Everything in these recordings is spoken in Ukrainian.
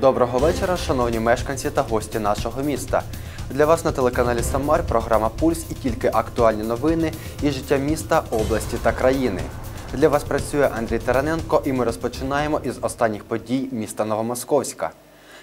Доброго вечора, шановні мешканці та гості нашого міста. Для вас на телеканалі Самар програма Пульс і тільки актуальні новини і життя міста, області та країни. Для вас працює Андрій Тараненко, і ми розпочинаємо із останніх подій міста Новомосковська.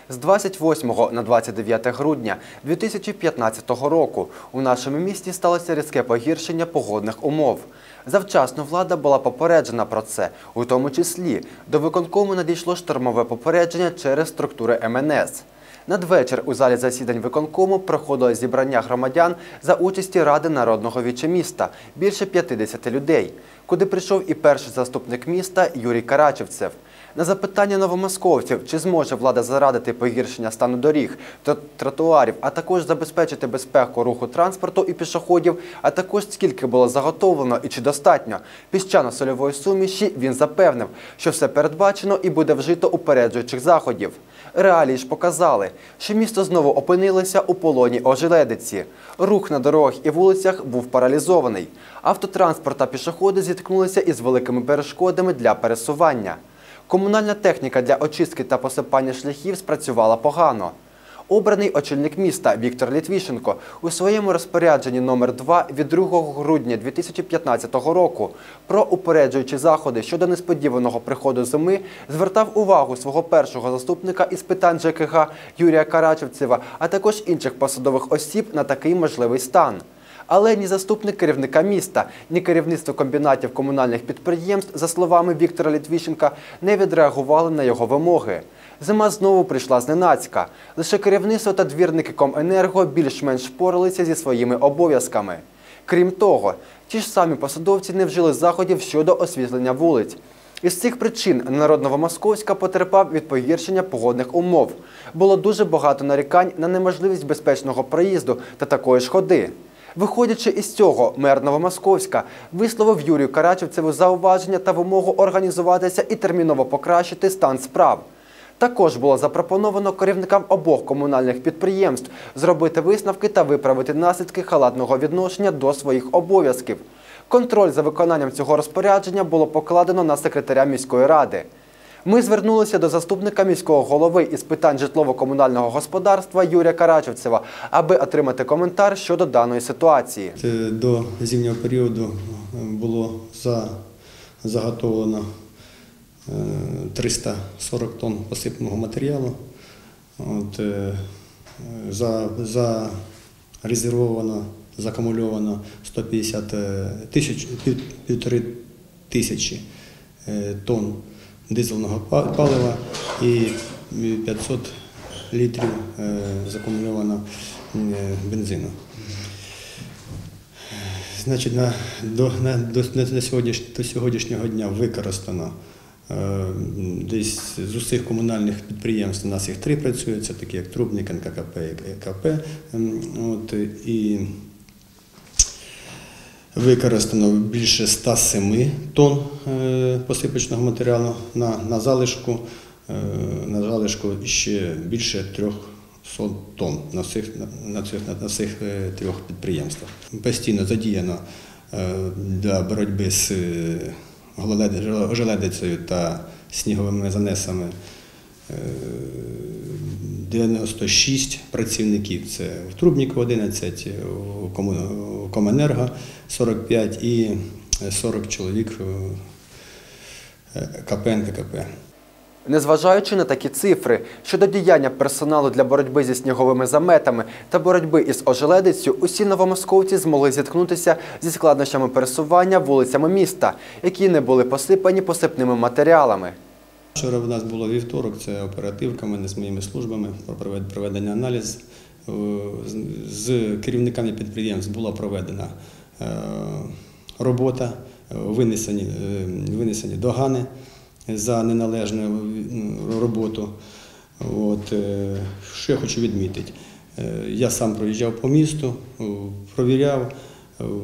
З 28 на 29 грудня 2015 року у нашому місті сталося різке погіршення погодних умов. Завчасно влада була попереджена про це, у тому числі до виконкому надійшло штормове попередження через структури МНС. Надвечір у залі засідань виконкому проходило зібрання громадян за участі Ради народного віче міста більше 50 людей, куди прийшов і перший заступник міста Юрій Карачевцев. На запитання новомосковців, чи зможе влада зарадити погіршення стану доріг та тротуарів, а також забезпечити безпеку руху транспорту і пішоходів, а також скільки було заготовлено і чи достатньо піщано-сольової суміші, він запевнив, що все передбачено і буде вжито упереджуючих заходів. Реалії ж показали, що місто знову опинилося у полоні ожеледиці. Рух на дорогах і вулицях був паралізований. Автотранспорт та пішоходи зіткнулися із великими перешкодами для пересування. Комунальна техніка для очистки та посипання шляхів спрацювала погано. Обраний очільник міста Віктор Літвішенко у своєму розпорядженні номер 2 від 2 грудня 2015 року про упереджуючі заходи щодо несподіваного приходу зими звертав увагу свого першого заступника із питань ЖКГ Юрія Карачевцева, а також інших посадових осіб на такий можливий стан. Але ні заступник керівника міста, ні керівництво комбінатів комунальних підприємств, за словами Віктора Літвіщенка, не відреагували на його вимоги. Зима знову прийшла зненацька. Лише керівництво та двірники Коменерго більш-менш впоралися зі своїми обов'язками. Крім того, ті ж самі посадовці не вжили заходів щодо освітлення вулиць. Із цих причин народ Новомосковська потерпав від погіршення погодних умов. Було дуже багато нарікань на неможливість безпечного проїзду та такої ж ходи. Виходячи із цього, мер Новомосковська висловив Юрію Карачевцеву зауваження та вимогу організуватися і терміново покращити стан справ. Також було запропоновано керівникам обох комунальних підприємств зробити висновки та виправити наслідки халатного відношення до своїх обов'язків. Контроль за виконанням цього розпорядження було покладено на секретаря міської ради. Ми звернулися до заступника міського голови із питань житлово-комунального господарства Юрія Карачевцева, аби отримати коментар щодо даної ситуації. Е, До зимнього періоду е, було за- заготовлено е, 340 тонн посипного матеріалу. От, е, за, за резервовано, закумульовано 150 е, тисяч, півтори тисячі е, тонн дизельного палива і 500 літрів е, закумульовано е, бензину. Значить, на, до, на, до, на, на до сьогоднішнього дня використано е, десь з усіх комунальних підприємств, у нас їх три працюють, це такі як Трубник, НККП і ЕКП. Ем, От, і використано більше 107 тонн е, посипочного матеріалу на, на залишку. е, На залишку ще більше 300 тонн на всіх, на, цих, на, всіх е, трьох підприємствах. Постійно задіяно для боротьби з е, та сніговими занесами 96 працівників. Це в Трубніку 11, у Кому- у Коменерго 45 і 40 чоловік КП НККП. Незважаючи на такі цифри щодо діяння персоналу для боротьби зі сніговими заметами та боротьби із ожеледицю, усі новомосковці змогли зіткнутися зі складнощами пересування вулицями міста, які не були посипані посипними матеріалами. Вчора в нас було вівторок, це оперативка, ми з моїми службами про проведення аналіз. Е, з- керівниками підприємств була проведена е, робота, винесені, е, винесені догани за неналежну роботу. От, що я хочу відмітити? Я сам проїжджав по місту, провіряв.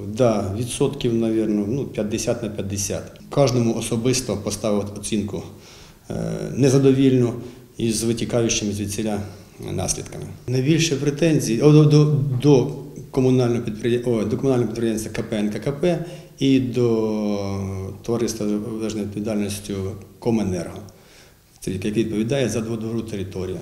Да, відсотків, мабуть, ну, 50 на 50. Кожному особисто поставив оцінку е, і з витікаючими звідсіля наслідками. Найбільше претензій о, до, до, до комунального підприємства, до комунального підприємства КП і до товариства з відповідальності Коменерго. який відповідає за дворову територію.